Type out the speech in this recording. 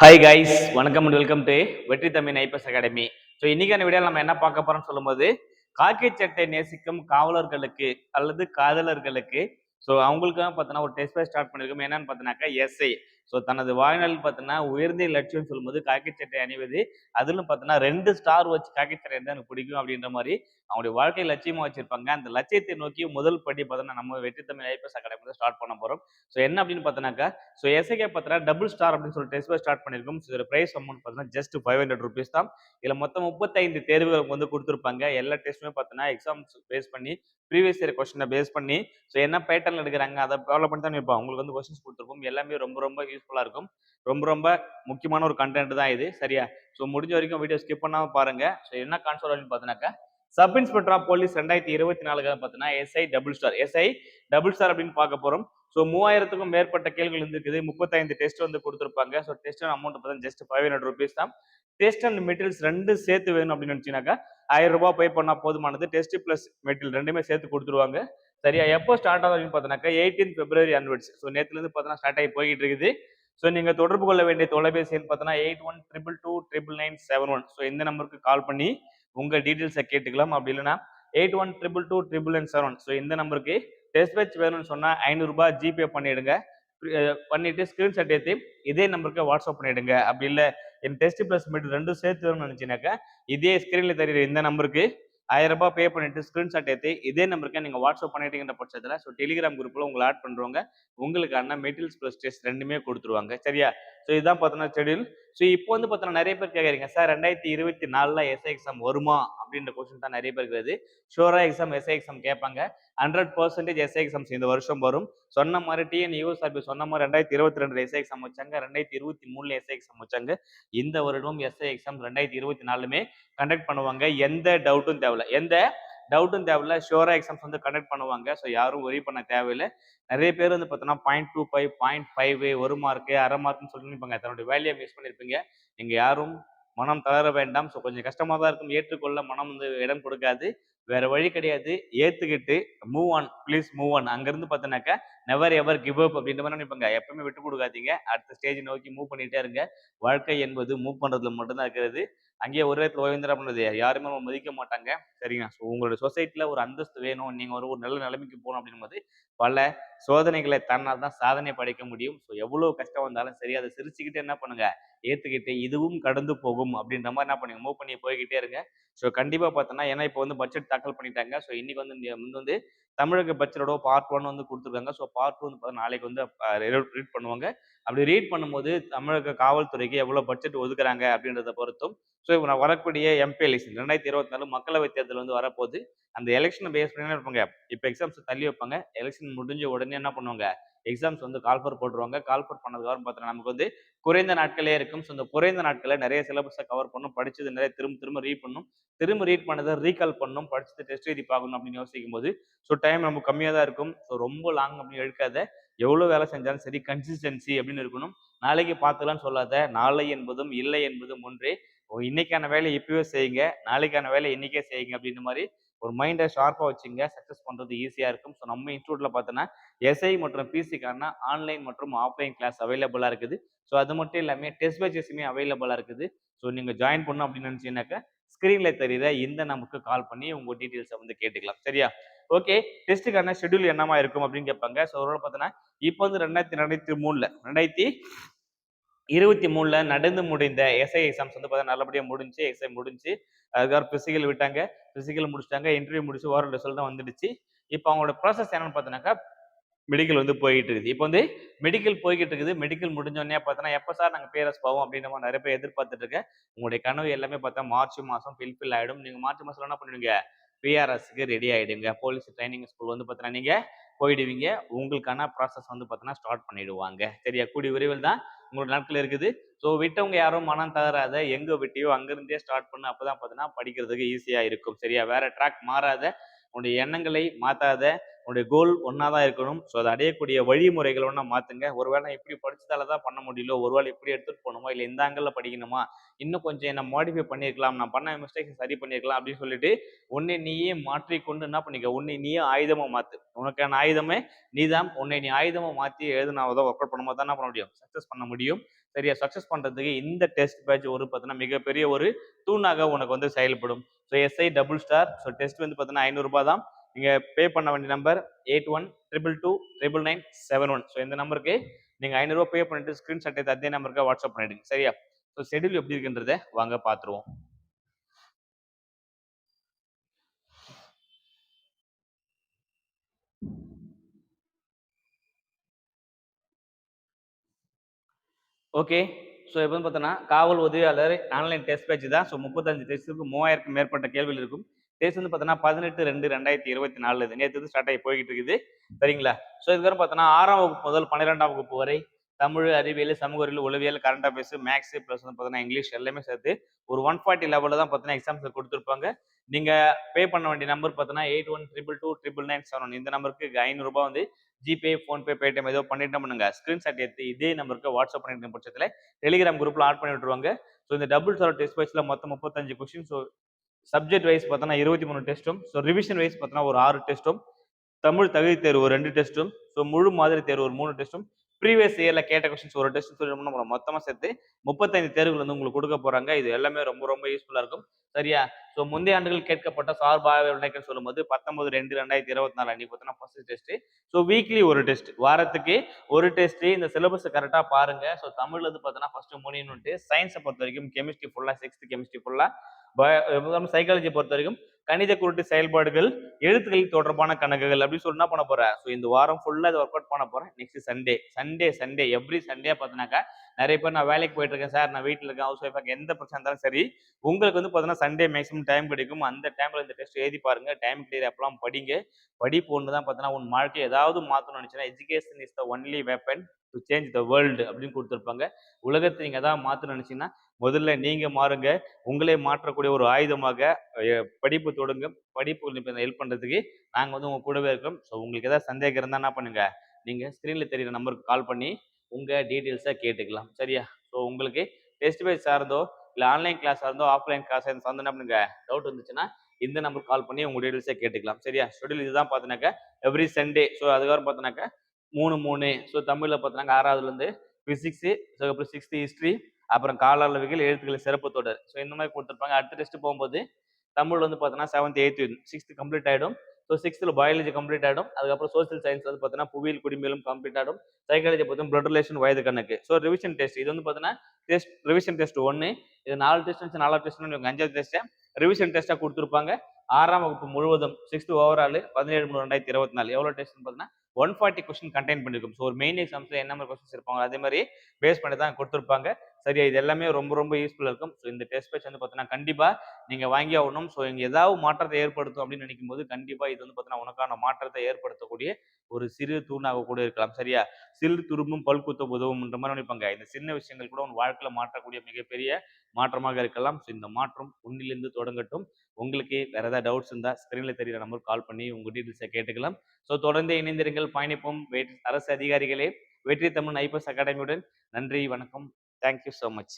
Hi guys வணக்கம் and welcome to Vetri Tamil IPS academy. So இன்னைக்கான video நம்ம என்ன பார்க்க போறோம்னு சொல்லும்போது காக்கி சட்டை நேசிக்கும் காவலர்களுக்கு அல்லது காதலர்களுக்கு ஸோ அவங்களுக்காக பார்த்தோன்னா ஒரு டெஸ்ட் ஸ்டார்ட் பண்ணியிருக்கோம். என்னன்னு பார்த்தீங்கன்னாக்கா எஸ்ஐ ஸோ தனது வாழ்நாளில் பார்த்தீங்கன்னா உயர்ந்த லட்சியம் சொல்லும்போது காக்கி சட்டை அணிவது அதிலும் பார்த்தீங்கன்னா ரெண்டு ஸ்டார் வச்சு காக்கி சட்டை எனக்கு பிடிக்கும் அப்படின்ற மாதிரி அவங்களுடைய வாழ்க்கை லட்சியமாக வச்சிருப்பாங்க. அந்த லட்சியத்தை நோக்கி முதல் படி பார்த்தோன்னா நம்ம வெற்றி தமிழ் ஐபிஎஸ் அகாடமி ஸ்டார்ட் பண்ண போகிறோம் ஸோ என்ன அப்படின்னு பார்த்தோன்னாக்கா ஸோ எஸ்ஐகே பார்த்தீங்கன்னா டபுள் ஸ்டார் அப்படின்னு சொல்லி டெஸ்ட் ஸ்டார்ட் பண்ணியிருக்கோம். ஸோ இதில் ப்ரைஸ் அமௌண்ட் பார்த்தீங்கன்னா ஜஸ்ட் ஃபைவ் ஹண்ட்ரட் ருபீஸ் தான். இதில் மொத்தம் முப்பத்தைந்து தேர்வுகளுக்கு வந்து கொடுத்துருப்பாங்க. எல்லா டெஸ்ட்டுமே பார்த்தோன்னா எக்ஸாம்ஸ் பேஸ் பண்ணி ப்ரீவியஸ் இயர் கொஸ்டினை பேஸ் பண்ணி ஸோ என்ன பேட்டர்ன் எடுக்கிறாங்க அதை ஃபாலோ பண்ணி தான் இருப்போம். உங்களுக்கு வந்து கொஸ்டின்ஸ் கொடுத்துருப்போம். எல்லாமே ரொம்ப ரொம்ப யூஸ்ஃபுல்லாக இருக்கும். ரொம்ப ரொம்ப முக்கியமான ஒரு கண்டென்ட் தான் இது. சரியா? ஸோ முடிஞ்ச வரைக்கும் வீடியோ ஸ்கிப் பண்ணாமல் பாருங்கள் ஸோ என்ன கான்செப்ட் அப்படின்னு பார்த்தீங்கன்னாக்கா சப் இன்ஸ்பெக்டர் ஆஃப் போலீஸ் ரெண்டாயிரத்தி இருபத்தி நாலுக்காக பார்த்தீங்கன்னா SI double star SI double star அப்படின்னு பார்க்க போகிறோம் ஸோ மூவாயிரத்துக்கும் மேற்பட்ட கேள்விகள் இருந்திருக்குது. முப்பத்தைந்து டெஸ்ட் வந்து கொடுத்துருப்பாங்க. ஸோ டெஸ்ட் அமௌண்ட் பார்த்தா ஜஸ்ட் ஃபைவ் ஹண்ட்ரட் ருபீஸ் தான். டெஸ்ட் அண்ட் மெட்டீரியல்ஸ் ரெண்டு சேர்த்து வேணும் அப்படின்னு நினச்சினாக்கா ஆயிரம் ரூபாய் பே பண்ணா போதுமானது. டெஸ்ட் பிளஸ் மெட்டீரியல் ரெண்டுமே சேர்த்து கொடுத்துருவாங்க. சரியா? எப்போ ஸ்டார்ட் ஆகுது அப்படின்னு பார்த்தோன்னாக்கா எயிட்டீன் பிப்ரவரி அன்வர்ட்ஸ் ஸோ நேற்றுலேருந்து பார்த்தோன்னா ஸ்டார்ட் ஆகி போய்கிட்டு இருக்குது. ஸோ நீங்கள் தொடர்பு கொள்ள வேண்டிய தொலைபேசி பார்த்தோன்னா eight one triple two triple nine seven one so இந்த நம்பருக்கு கால் பண்ணி உங்கள் டீட்டெயில்ஸை கேட்டுக்கலாம். அப்படி இல்லைன்னா eight one triple two triple nine seven so இந்த நம்பருக்கு டெஸ்ட் பேட்ச் வேணும்னு சொன்னால் ஐநூறுரூபா ஜிபே பண்ணிடுங்க. பண்ணிட்டு ஸ்கிரீன்ஷாட் ஏற்றி இதே நம்பருக்கு வாட்ஸ்அப் பண்ணிடுங்க. அப்படி இல்லை என் டெஸ்ட் ப்ளஸ் மீட் ரெண்டும் சேர்த்து வேணும்னு நினச்சினாக்கா இதே ஸ்க்ரீனில் தெரியுற இந்த நம்பருக்கு ஆயிரம் ரூபாய் பே பண்ணிட்டு ஸ்க்ரீன்ஷாட் ஏற்றி இதே நம்பருக்கு நீங்கள் வாட்ஸ்அப் பண்ணிட்டீங்கிற பட்சத்தில் ஸோ டெலிகிராம் குரூப்பில் உங்களை ஆட் பண்ணுறவங்க உங்களுக்கான மெட்டீரியல்ஸ் ப்ளஸ் டெஸ்ட் ரெண்டுமே கொடுத்துருவாங்க. சரியா? ஸோ இதுதான் பார்த்தோன்னா ஷெடியூல் ஸோ இப்போ வந்து பார்த்தோன்னா நிறைய பேர் கேட்குறீங்க சார் ரெண்டாயிரத்தி இருபத்தி நாலில் எஸ்ஐ எக்ஸாம் வருமா? அப்படின்ற கொஸ்டின் தான் நிறைய பேர் இருக்குது ஷோரா எக்ஸாம் எஸ்ஐ எக்ஸாம் கேட்பாங்க. ஹண்ட்ரட் பர்சன்டேஜ் எஸ்ஐ எக்ஸாம்ஸ் இந்த வருஷம் வரும். சொன்ன மாதிரி டிஎன் யூஎஸ்ஆர்பி சொன்ன மாதிரி ரெண்டாயிரத்தி இருபத்தி ரெண்டு எஸ்ஐ எக்ஸாம் வச்சாங்க ரெண்டாயிரத்தி இருபத்தி மூணுல எஸ்ஐ எக்ஸாம் வச்சாங்க. இந்த வருடம் எஸ்ஐ எக்ஸாம் ரெண்டாயிரத்தி இருபத்தி நாலுமே கண்டக்ட் பண்ணுவாங்க. எந்த டவுட்டும் தேவையில்ல. எந்த டவுட்டும் தேவையில்ல. ஷோராக எக்ஸாம்ஸ் வந்து கண்டக்ட் பண்ணுவாங்க. ஸோ யாரும் ஒரி பண்ண தேவையில்லை. நிறைய பேர் வந்து பார்த்தோன்னா point two five point five ஒரு மார்க்கு அரை மார்க்னு சொல்லி நினைப்பாங்க தன்னோட வேலையை மிஸ் பண்ணியிருப்பீங்க நீங்கள் யாரும் மனம் தளர வேண்டாம். ஸோ கொஞ்சம் கஷ்டமாக தான் இருக்கும். ஏற்றுக்கொள்ள மனம் வந்து இடம் கொடுக்காது. வேற வழி கிடையாது. ஏத்துக்கிட்டு move on please move on அங்கிருந்து பார்த்தோன்னாக்கா நெவர் எவர் கிவ் அப் அப்படின்ற மாதிரி நினைப்பாங்க. எப்பவுமே விட்டு கொடுக்காதீங்க. அடுத்த ஸ்டேஜ் நோக்கி மூவ் பண்ணிட்டே இருங்க. வாழ்க்கை என்பது மூவ் பண்றதுல மட்டும்தான் இருக்கிறது. அங்கேயே ஒரு இடத்துல ஓய்ந்திர பண்ணது யாருமே நம்ம மதிக்க மாட்டாங்க. சரிங்க ஸோ உங்களோட சொசைட்டியில் ஒரு அந்தஸ்து வேணும். நீங்கள் ஒரு ஒரு நல்ல நிலைமைக்கு போகணும் அப்படின்போது பல சோதனைகளை தன்னால் தான் சாதனை படைக்க முடியும். ஸோ எவ்வளோ கஷ்டம் வந்தாலும் சரி அதை சிரிச்சுக்கிட்டு என்ன பண்ணுங்க? ஏற்றுக்கிட்டு இதுவும் கடந்து போகும் அப்படின்ற மாதிரி என்ன பண்ணுங்க? மூவ் பண்ணி போய்கிட்டே இருங்க. ஸோ கண்டிப்பாக பார்த்தோன்னா ஏன்னா இப்போ வந்து பட்ஜெட் தாக்கல் பண்ணிட்டாங்க. ஸோ இன்னைக்கு வந்து முன் வந்து வந்து தமிழக பட்ஜெட்டோட பார்ட் ஒன் வந்து கொடுத்துருக்காங்க. ஸோ பார்ட் டூ வந்து பார்த்தா நாளைக்கு வந்து ரீட் பண்ணுவாங்க. அப்படி ரீட் பண்ணும்போது தமிழக காவல்துறைக்கு எவ்வளோ பட்ஜெட் ஒதுக்குறாங்க அப்படின்றத பொறுத்தும் ஸோ இப்போ நான் வரக்கூடிய எம்பி எலெக்ஷன் ரெண்டாயிரத்தி இருபத்தி நாலு மக்களவைத் தேர்தல் வந்து வரப்போகுது. அந்த எலெக்ஷனை பேஸ் பண்ணி என்ன இருப்பாங்க. இப்போ எக்ஸாம்ஸ் தள்ளி வைப்பாங்க. எலெக்ஷன் முடிஞ்ச உடனே என்ன பண்ணுவாங்க? எக்ஸாம்ஸ் வந்து கால்ஃபர் போட்டுருவாங்க. கால்ஃபர் பண்ணதுக்கப்புறம் பார்த்தீங்கன்னா நமக்கு வந்து குறைந்த நாட்களே இருக்கும். ஸோ இந்த குறைந்த நாட்களில் நிறைய சிலபஸை கவர் பண்ணும். படிச்சது நிறைய திரும்ப திரும்ப ரீட் பண்ணும். திரும்ப ரீட் பண்ணதை ரீகால் பண்ணும். படிச்சது டெஸ்ட் எழுதி பார்க்கணும் அப்படின்னு யோசிக்கும் போது ஸோ டைம் நமக்கு கம்மியாக தான் இருக்கும். ஸோ ரொம்ப லாங் அப்படின்னு எடுக்காத. எவ்வளோ வேலை செஞ்சாலும் சரி கன்சிஸ்டன்சி அப்படின்னு இருக்கணும். நாளைக்கு பார்த்துக்கலாம்னு சொல்லாத. நாளை என்பதும் இல்லை என்பதும் ஒன்றே. இன்னைக்கான வேலையை இப்பவே செய்யுங்க. நாளைக்கான வேலையை இன்னைக்கே செய்யுங்க அப்படின்ற மாதிரி ஒரு மைண்டை ஷார்ப்பாக வச்சுங்க சக்ஸஸ் பண்ணுறது ஈஸியாக இருக்கும். ஸோ நம்ம இன்ஸ்டியூட்டில் பார்த்தோன்னா எஸ்ஐ மற்றும் பிசிக்கான ஆன்லைன் மற்றும் ஆஃப்லைன் கிளாஸ் அவைலபிளாக இருக்குது. ஸோ அது மட்டும் இல்லாமல் டெஸ்ட் பேச்சஸுமே அவைலபிளாக இருக்குது. ஸோ நீங்கள் ஜாயின் பண்ணணும் அப்படின்னு நினச்சிங்கனாக்கா ஸ்க்ரீனில் தெரியுற இந்த நமக்கு கால் பண்ணி உங்கள் டீட்டெயில்ஸை வந்து கேட்டுக்கலாம். சரியா? ஓகே டெஸ்ட்டுக்கான ஷெட்யூல் என்னமா இருக்கும் அப்படின்னு கேட்பாங்க. ஸோ ஒரு பார்த்தோன்னா இப்போ வந்து ரெண்டாயிரத்தி ரெண்டாயிரத்தி மூணில் ரெண்டாயிரத்தி இருபத்தி மூணுல நடந்து முடிந்த எஸ்ஐ எக்ஸாம்ஸ் வந்து பார்த்தா நல்லபடியாக முடிஞ்சு எஸ்ஐ முடிஞ்சு அதுக்கப்புறம் பிசிக்கல் விட்டாங்க. பிசிக்கல் முடிச்சிட்டாங்க இன்டர்வியூ முடிச்சு ஓரல் ரிசல்ட் வந்துடுச்சு. இப்போ அவங்களோட ப்ராசஸ் என்னன்னு பார்த்தோன்னாக்கா மெடிக்கல் வந்து போயிட்டு இருக்குது இப்போ வந்து மெடிக்கல் போய்கிட்டு இருக்குது மெடிக்கல் முடிஞ்சோடனே பார்த்தோன்னா எப்போ சார் நாங்கள் பேரஸ் போவோம் அப்படின்ற மாதிரி நிறைய பேர் எதிர்பார்த்துட்டு இருக்கேன் உங்களுடைய கனவு எல்லாமே பார்த்தா மார்ச் மாதம் ஃபில்ஃபில் ஆகிடும் நீங்கள் மார்ச் மாதம் என்ன பண்ணுவீங்க? பிஆர்எஸ்க்கு ரெடி ஆகிடுங்க போலீஸ் ட்ரைனிங் ஸ்கூல் வந்து பார்த்தீங்கன்னா நீங்கள் போயிடுவீங்க. உங்களுக்கான ப்ராசஸ் வந்து பார்த்தீங்கன்னா ஸ்டார்ட் பண்ணிடுவாங்க. சரியா? கூடி விரைவில் தான் உங்களோட நாட்கள் இருக்குது. ஸோ விட்டவங்க யாரும் மனம் தளராத எங்கே விட்டியோ அங்கேருந்தே ஸ்டார்ட் பண்ணு அப்பதான் பார்த்தீங்கன்னா படிக்கிறதுக்கு ஈஸியாக இருக்கும். சரியா? வேற ட்ராக் மாறாத உன்னுடைய எண்ணங்களை மாற்றாத உங்களுடைய கோல் ஒன்றா தான் இருக்கணும். ஸோ அதை அடையக்கூடிய வழிமுறைகள் ஒன்றா மாற்றுங்க ஒருவேளை இப்படி படிச்சதால தான் பண்ண முடியல. ஒருவேளை இப்படி எடுத்துகிட்டு போகணுமா? இல்லை இந்த ஆங்கிளில் படிக்கணுமா? இன்னும் கொஞ்சம் என்ன மாடிஃபை பண்ணியிருக்கலாம் நான் பண்ண மிஸ்டேக்ஸ் சரி பண்ணியிருக்கலாம் அப்படின்னு சொல்லிட்டு உன்னை நீயே மாற்றிக்கொண்டு என்ன பண்ணிக்க? உன்னை நீயே ஆயுதமாக மாற்று உனக்கான ஆயுதமே நீ தான் உன்னை நீ ஆயுதமாக மாற்றி எழுதுனாவதோ ஒர்க் அவுட் பண்ணும்போது தான் என்ன பண்ண முடியும். சக்ஸஸ் பண்ண முடியும். சரியா? சக்ஸஸ் பண்ணுறதுக்கு இந்த டெஸ்ட் பேட்ச் ஒரு பார்த்தீங்கன்னா மிகப்பெரிய ஒரு தூணாக உனக்கு வந்து செயல்படும். So SI double star so test வந்து பார்த்தீங்கன்னா ஐநூறுரூபா தான். நீங்கள் பே பண்ண வேண்டிய number eight one triple two triple nine seven one so இந்த நம்பருக்கு நீங்கள் ஐநூறுரூவா பே பண்ணிட்டு ஸ்க்ரீன்ஷாட் எடுத்து அதே நம்பருக்கு வாட்ஸ்அப் பண்ணிடுங்க. சரியா? ஸோ ஷெடியூல் எப்படி இருக்குன்றதை வாங்க பார்த்துருவோம் ஓகே ஸோ இப்போ பார்த்தோன்னா காவல் உதவியாளர் ஆன்லைன் டெஸ்ட் பேட்ச் தான். ஸோ முப்பத்தஞ்சு டெஸ்ட்டுக்கு மூவாயிரத்துக்கு மேற்பட்ட கேள்விகள் இருக்கும். டேஸ் வந்து பார்த்தோன்னா பதினெட்டு ரெண்டு ரெண்டாயிரத்தி இருபத்தி நாலு நேற்று வந்து ஸ்டார்ட் ஆகி போய்கிட்டு இருக்குது. சரிங்களா? ஸோ இதுக்கப்புறம் பார்த்தோன்னா ஆறாம் வகுப்பு முதல் பன்னிரெண்டாம் வகுப்பு வரை தமிழ் அறிவியல் சமூக அறிவியல் உளவியல் கரண்ட் அஃபேர்ஸ் மேக்ஸ் ப்ளஸ் வந்து பார்த்தீங்கன்னா இங்கிலீஷ் எல்லாமே சேர்த்து ஒரு ஒன் ஃபார்ட்டி லெவலில் தான் பார்த்தீங்கன்னா எக்ஸாம்ஸ் கொடுத்துருப்பாங்க. நீங்கள் பே பண்ண வேண்டிய நம்பர் பார்த்தீங்கன்னா eight one triple two triple nine seven இந்த நம்பருக்கு ஐநூறுரூபா வந்து ஜிபே ஃபோன்பே பேடிஎம் ஏதோ பண்ணிட்டு பண்ணுங்க. ஸ்க்ரீன்ஷாட் எடுத்து இதே நம்பருக்கு வாட்ஸ்அப் பண்ணிட்டு பட்சத்தில் டெலிகிராம் குரூப்பில் ஆட் பண்ணி விட்டுருவாங்க. ஸோ இந்த டபுள் சார் டெஸ்ட் வைஸில் மொத்தம் முப்பத்தஞ்சு கொஸ்டின் ஸோ சப்ஜெக்ட் வைஸ் பார்த்தோன்னா இருபத்தி மூணு டெஸ்ட்டும் ஸோ ரிவிஷன் வைஸ் பார்த்தோன்னா ஒரு ஆறு டெஸ்ட்டும் தமிழ் தகுதி தேர்வு ஒரு ரெண்டு டெஸ்ட்டும் ஸோ முழு மாதிரி தேர்வு ஒரு மூணு டெஸ்ட்டும் ப்ரீவியஸ் இயரில் கேட்ட கொஸ்டின்ஸ் ஒரு டெஸ்ட் சொல்லி நம்ம மொத்தமாக சேர்த்து முப்பத்தைந்து தேர்வுகள் வந்து உங்களுக்கு கொடுக்க போறாங்க. இது எல்லாமே ரொம்ப ரொம்ப யூஸ்ஃபுல்லாக இருக்கும். சரியா? ஸோ முந்தைய ஆண்டுகள் கேட்கப்பட்ட சார்பாக வினைகள் சொல்லும்போது பத்தொன்பது ரெண்டு ரெண்டாயிரத்தி இருபத்தி நாலு அன்னைக்கு பார்த்தோன்னா ஃபர்ஸ்ட் டெஸ்ட் ஸோ வீக்லி ஒரு டெஸ்ட் வாரத்துக்கு ஒரு டெஸ்ட் இந்த சிலபஸ் கரெக்டாக பாருங்க. ஸோ தமிழ்ல வந்து பார்த்தோன்னா ஃபர்ஸ்ட் மூணு யூனிட் சயின்ஸை பொறுத்த வரைக்கும் கெமிஸ்ட்ரி ஃபுல்லா சிக்ஸ்த் கெமிஸ்ட்ரி ஃபுல்லாக ஃபுல்லா சைக்காலஜி பொறுத்த வரைக்கும் கணித குருட்டு செயல்பாடுகள் எழுத்துக்கள் தொடர்பான கணக்குகள் அப்படின்னு சொல்லி என்ன பண்ண போறேன் ஸோ இந்த வாரம் ஃபுல்லாக இதை ஒர்க் அவுட் பண்ண போறேன். Next Sunday Sunday Sunday every Sunday பார்த்தினாக்கா நிறைய பேர் நான் வேலைக்கு போயிட்டு இருக்கேன் சார். நான் வீட்டில் இருக்கேன் ஹவுஸ் ஒய்ஃபாக எந்த பிரச்சனை இருந்தாலும் சரி உங்களுக்கு வந்து பார்த்தீங்கன்னா சண்டே மேக்ஸிமம் டைம் கிடைக்கும். அந்த டைம்ல இந்த டெஸ்ட் எழுதி பாருங்க. டைம் கிளியர் அப்பெல்லாம் படிங்க. படிப்பு ஒன்று தான் பார்த்தீங்கன்னா உன் வாழ்க்கை ஏதாவது மாற்றணும்னு நினச்சினா education is the only weapon to change the world அப்படின்னு கொடுத்துருப்பாங்க. உலகத்தை நீங்கள் எதாவது மாற்றணும்னு நினச்சிங்கன்னா முதல்ல நீங்கள் மாறுங்க. உங்களே மாற்றக்கூடிய ஒரு ஆயுதமாக படிப்பு தொடங்க படிப்பு ஹெல்ப் பண்ணுறதுக்கு நாங்கள் வந்து உங்கள் கூடவே இருக்கோம் ஸோ உங்களுக்கு ஏதாவது சந்தேகம் இருந்தால் என்ன பண்ணுங்கள் நீங்கள் ஸ்க்ரீனில் தெரியிற நம்பருக்கு கால் பண்ணி உங்கள் டீட்டெயில்ஸை கேட்டுக்கலாம். சரியா? ஸோ உங்களுக்கு டெஸ்ட் பேஸ் சார்ந்தோ இல்லை ஆன்லைன் கிளாஸ் சார்ந்தோ ஆஃப்லைன் கிளாஸ் சார்ந்தோ என்ன பண்ணுங்க? டவுட் இருந்துச்சுன்னா இந்த நம்பருக்கு கால் பண்ணி உங்கள் டீட்டெயில்ஸை கேட்டுக்கலாம். சரியா? ஷெடியூல் இதுதான் பார்த்தினாக்கா எவ்ரி சண்டே ஸோ அதுக்கப்புறம் பார்த்தினாக்கா மூணு மூணு. ஸோ தமிழில் பார்த்தினாக்கா ஆறாவதுலேருந்து ஃபிசிக்ஸு ஸோ அப்புறம் சிக்ஸ்த்து ஹிஸ்ட்ரி அப்புறம் கால அளவுகள் எழுத்துக்கள் சிறப்பு தொடர். ஸோ இந்த மாதிரி கொடுத்துருப்பாங்க. அடுத்த டெஸ்ட் போகும்போது தமிழ் வந்து பார்த்தோன்னா செவன்த் எயித்து சிக்ஸ்த்து கம்ப்ளீட் ஆகிடும் ஸோ சிக்ஸ்த்தில் பயாலஜி கம்ப்ளீட் ஆகிடும் அதுக்கப்புறம் சோசியல் சயின்ஸ் வந்து பார்த்தீங்கன்னா புவியில் குடிமையிலும் கம்ப்ளீட் ஆகிடும் சைக்காலஜி பார்த்தீங்கன்னா பிளட் ரிலேஷன் வயது கணக்கு. ஸோ ரிவிஷன் டெஸ்ட் இது வந்து பார்த்தீங்கன்னா டெஸ்ட் ரிவிஷன் டெஸ்ட் ஒன்று இது நாலு டெஸ்ட் வச்சு நாலாவது டெஸ்ட் அஞ்சாவது டெஸ்ட்டை ரிவிஷன் டெஸ்ட்டாக கொடுத்துருப்பாங்க. ஆறாம் வகுப்பு முழுவதும் சிக்ஸ்த் ஓவரால் பதினேழு மூணு ரெண்டாயிரத்தி இருபத்தி நாலு. எவ்வளோ டெஸ்ட்னு பார்த்தீங்கன்னா ஒன் ஃபார்ட்டி கொஸ்டின் கண்டெயின் பண்ணிருக்கும். ஸோ ஒரு மெயின் எக்ஸாம்ஸில் என்ன மாதிரி கொஸ்டின்ஸ் இருப்பாங்க அதே மாதிரி பேஸ் பண்ணி தான் கொடுத்துருப்பாங்க. சரியா? இது எல்லாமே ரொம்ப ரொம்ப யூஸ்ஃபுல்லாக இருக்கும். ஸோ இந்த டெஸ்ட் பேட்ச் வந்து பார்த்தீங்கன்னா கண்டிப்பாக நீங்கள் வாங்கி ஆகணும். ஸோ இங்கே ஏதாவது மாற்றத்தை ஏற்படுத்தும் அப்படின்னு நினைக்கும் போது கண்டிப்பாக இது வந்து பார்த்தீங்கன்னா உனக்கான மாற்றத்தை ஏற்படுத்தக்கூடிய ஒரு சிறு தூணாக கூட இருக்கலாம். சரியா? சிறு துரும்பும் பல்குத்த உதவும்ன்ற மாதிரி நினைப்பாங்க. இந்த சின்ன விஷயங்கள் கூட உன் வாழ்க்கையில் மாற்றக்கூடிய மிகப்பெரிய மாற்றமாக இருக்கலாம். ஸோ இந்த மாற்றம் உன்னிலிருந்து தொடங்கட்டும். உங்களுக்கு வேற ஏதாவது டவுட்ஸ் இருந்தால் ஸ்க்ரீனில் தெரியிற நம்பர் கால் பண்ணி உங்கள் டீட்டெயில்ஸை கேட்டுக்கலாம். ஸோ தொடர்ந்து இணைந்திருங்கள். பயணிப்போம். அரசு அதிகாரிகளே வெற்றி தமிழ் ஐபிஎஸ் அகாடமியுடன். நன்றி வணக்கம். Thank you so much